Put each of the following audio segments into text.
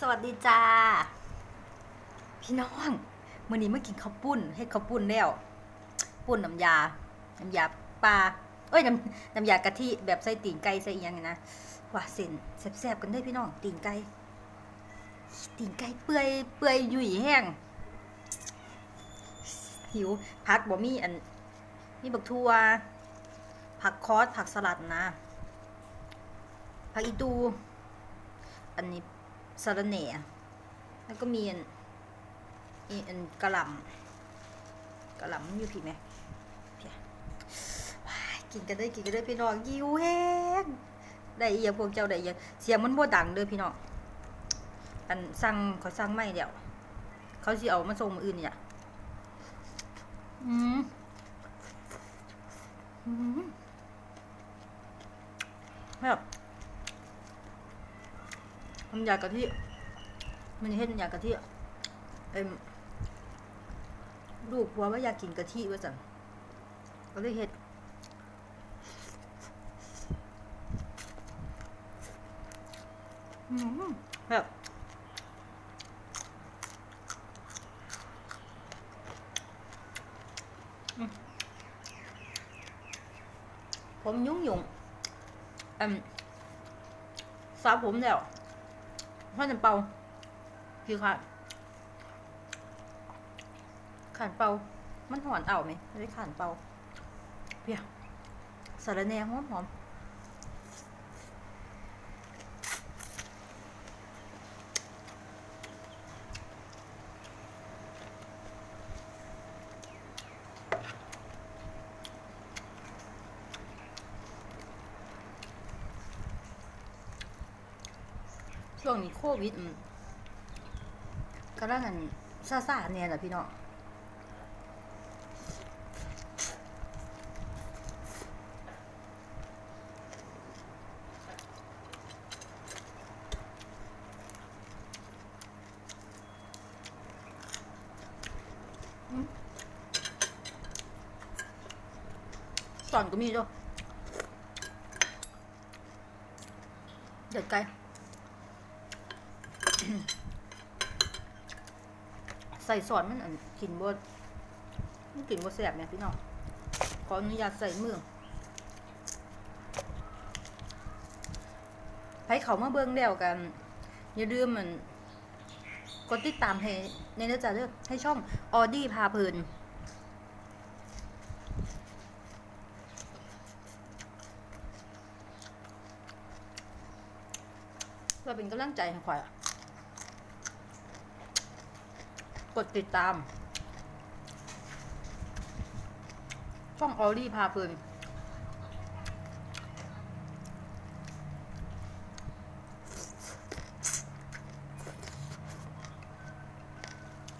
สวัสดีจ้า พี่น้องมื่อนี้เมากินข้าวปุ้นให้ข้าวปุ้นแล้วปุ้นน้ำยา น้ำยาปลาเอ้ยน้ำน้ำยากะทิแบบใส่ตีนไก่ใส่ยังนี่นะว่าเส้นแซ่บๆกันได้พี่น้องตีนไก่ตีนไก่เปื่อยเปื่อยยุ่ยแห้งหิวผักบ่มีอันมีบักทั่วผักคอสผักสลัดนะผักอีตูอันนี้ สาระแหน่แล้วก็มีอันอีอันกระหล่ำกระหล่ำอยู่ผิดไหมพียว้ายกินกันได้กินกันได้พี่น้องยิวแห้งได้ยังพวกเจ้าได้ยังเสียงมันบ่ดังเด้อพี่น้องอันสั่งเขาสั่งไม่เดี๋ยวเขาสิเอามาส่งมืออื่นเนี่ยอืมอืมแบบ น้ำยากะทิมันเห็นน้ำยากะทิเอ็มลูกว่าว่าอยากกินกะทิว่าจังก็เลยเห็ดแบบผมยุ่งยุ่งเอ็มสาวผมแล้ว พ่อจะเป่าคือค่ะขานเปา มันหอนเอาไหมไม่ได้ขานเปาเพียสารแน่หอมหอม ช่วงนี้โควิดก็แล้วกันซาซาเนี่ยแหละพี่น้องสอนก็มีด้วยเดือดไก่ ใส่ซอสมันอันกินบดมันกินบดแสบเนี่ยพี่น้องขออนุญาตใส่มือให้เขามาเบิ่งแล้วกัน อย่าลืมมันกดติดตามให้ในเนื้อจ่าเด้อให้ช่องออดี้พาเพลินเพื่อเป็นกำลังใจให้ข่อยอะ กดติดตาม ช่องออรี่พาเพลิน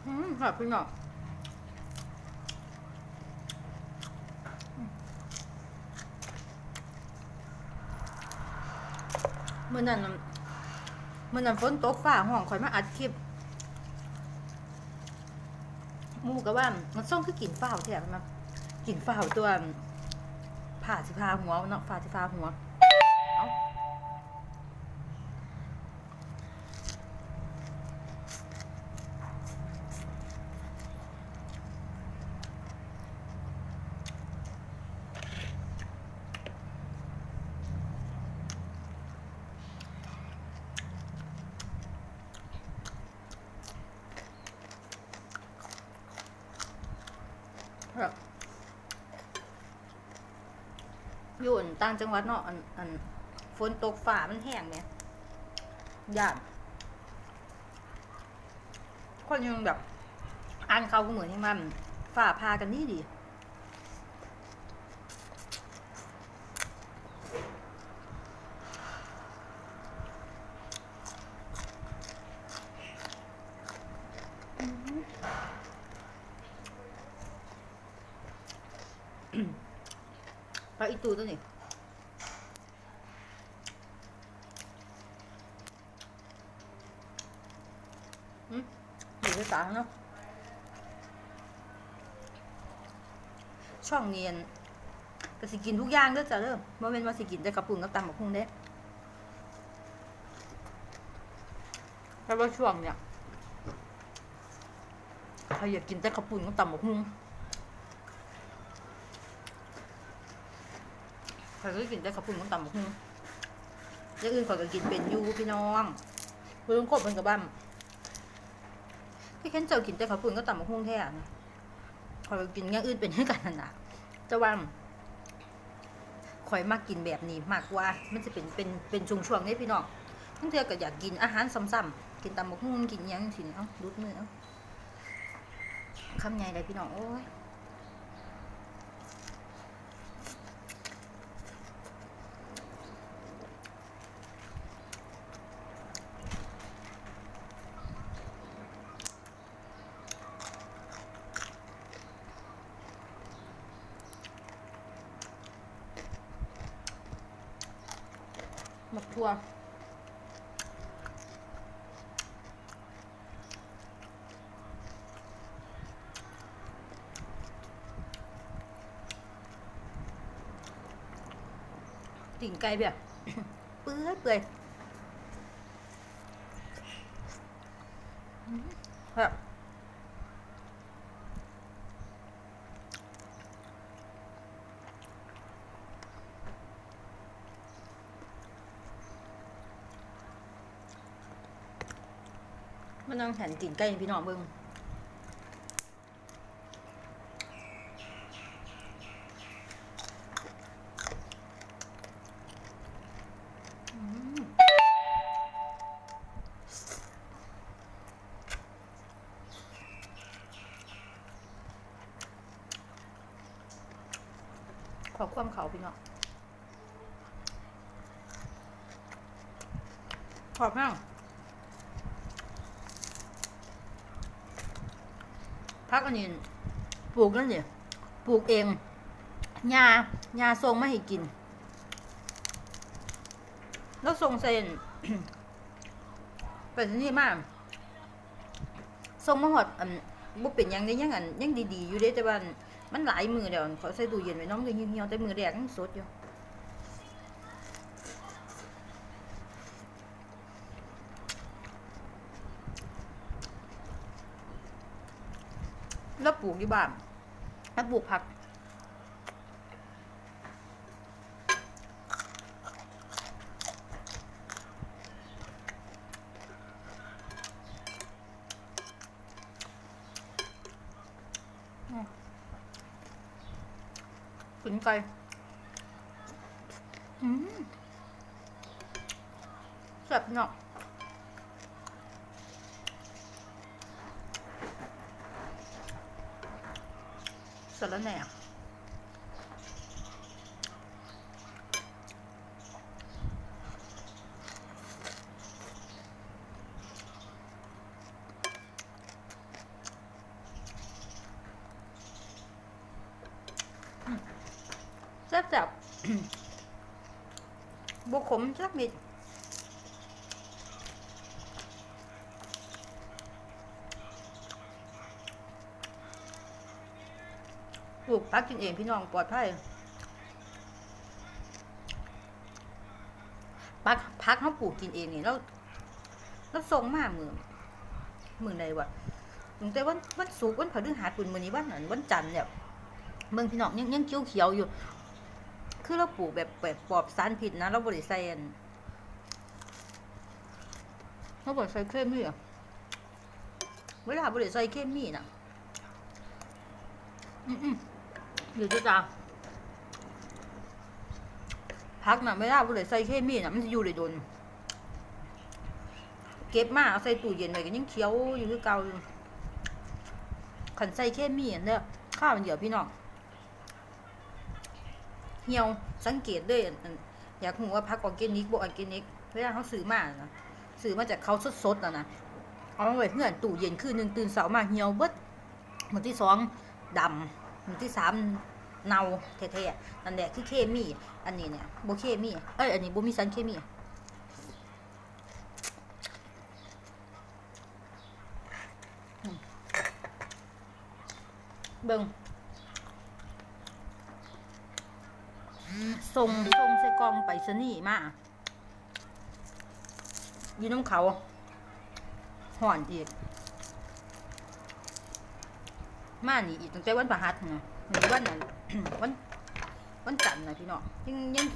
อืมค่ะพี่น้องเมื่อนั้นเมื่อนั้นฝนตกฟ้าห้องข่อยมาอัดคลิป มูก็ว่ามันส่งคือกลิ่นฝ้าแท้มันกินฝ้าตัวผ่าสิพาหัวเนาะผ่าสิพาหัว อยู่อันต่างจังหวัดเนาะอันอันฝนตกฝ่ามันแห้งเนี่ยยากคนยังแบบอ่านเขาก็เหมือนที่มันฝ่าพากันนี่ดี ปลา อีตูตัวนี้อืมอยู่ในตาเนาะช่องเนียนก็สิกินทุกอย่างเด้อจ้ะเด้อบ่แม่นว่าสิกินแต่กระปุกกับตำบักหุ่งเด้แต่ว่าช่วงเนี่ยใครอยากกินแต่ข้าวปุ้นก็ตำบักหุ่ง ใครก็กินแต่ข้าวปุ้นก็ตำบักหุ่งอย่างอื่นข่อยก็กินเป็นยูพี่น้องเพื่อนกบเพิ่นกับบ้าที่เห็นเจ้ากินแต่ข้าวปุ้นก็ตำบักหุ่งแท้ข่อยก็กินอย่างอื่นเป็นให้กันนั่นน่ะว่าข่อยมักกินแบบนี้มากกว่า มันจะเป็นเป็นเป็นช่วงๆนี้พี่น้องทั้งเทือก็อยากกินอาหารซ้ำๆกินตำบักหุ่งกินยังสิเอ้าดูดมือเอ้าคำใหญ่เลยพี่น้องโอ้ย หมกทั่วติ่งไก่แบบเปื้อยเปื่อย มันต้องแผ่นติ่งไก่ให้พี่น้องเบิ่งขอความเขาพี่น้องขอบมาก พักอันนี้ปลูกนั่นเนี่ยปลูกเองหญ้าหญ้าทรงไม่ให้กิน แล้วทรงเซนไปที่นี่มากทรงมาหอดอันบุเป็นยังได้ยังอันยังดีๆอยู่เด้แต่ว่ามันหลายมือเดี๋ยวเขาใส่ตู้เย็นไว้น้องก็เหี่ยวๆแต่มือแรกยังสดอยู่ แล้วปลูกที่บ้านแล้วปลูกผักขุนไก่อืมแซ่บเนาะ สารแหน่แซ่บจับบุขมจักมิด ปลูกพักกินเองพี่น้องปลอดภัยพักพักเขาปลูกกินเองนี่แล้วแล้วทรงมากมือมือใดวะตั้งแต่วันวันศุกร์วันพฤหัสปุ่นมือนี้วันนั้นวันจันทร์เนี่ยเมืองพี่น้องยังยังเขียวเขียวอยู่ คือเราปลูกแบบแบบปลอบสารพิษนะเราบริใส่อันเราบริใส่เคมีอะเวลาบริใส่เคมีน่ะอืมอืม หรือจะจ้าพักน่ะไม่ได้บริใส่เคมีน่ะมันจะอยู่เลยโดนเก็บมาเอาใส่ตู้เย็นไว้ก็ยังเคี้ยวอยู่คือเก่าอยู่ขันใส่เคมีอันเนี่ยข้าวมันเดียวพี่น้องเหี่ยวสังเกตด้วยอยากรู้ว่าพักออร์แกนิกบ่ออร์แกนิกเวลาเขาซื้อมานะซื้อมาจากเขาสดๆนะนะเอาไว้เพื่อนตู้เย็นคืนหนึ่งตื่นเสาร์มาเหี่ยวเบิดมื้อที่สองดำ มื้อที่สามเน่าแท้ๆนั่นแหละคือเคมี อันนี้เนี่ยบเคมี เอ้ย อันนี้บมีสารเคมีเบิ่งส่งส่งใส่กองไปสนีย์มาอยู่น้ำเขาห่อนอีก มานี่อีกตั้งแต่วันพฤหัสนะวันนี้วันนั้นวันวันจันทร์นะพี่น้องยังยัง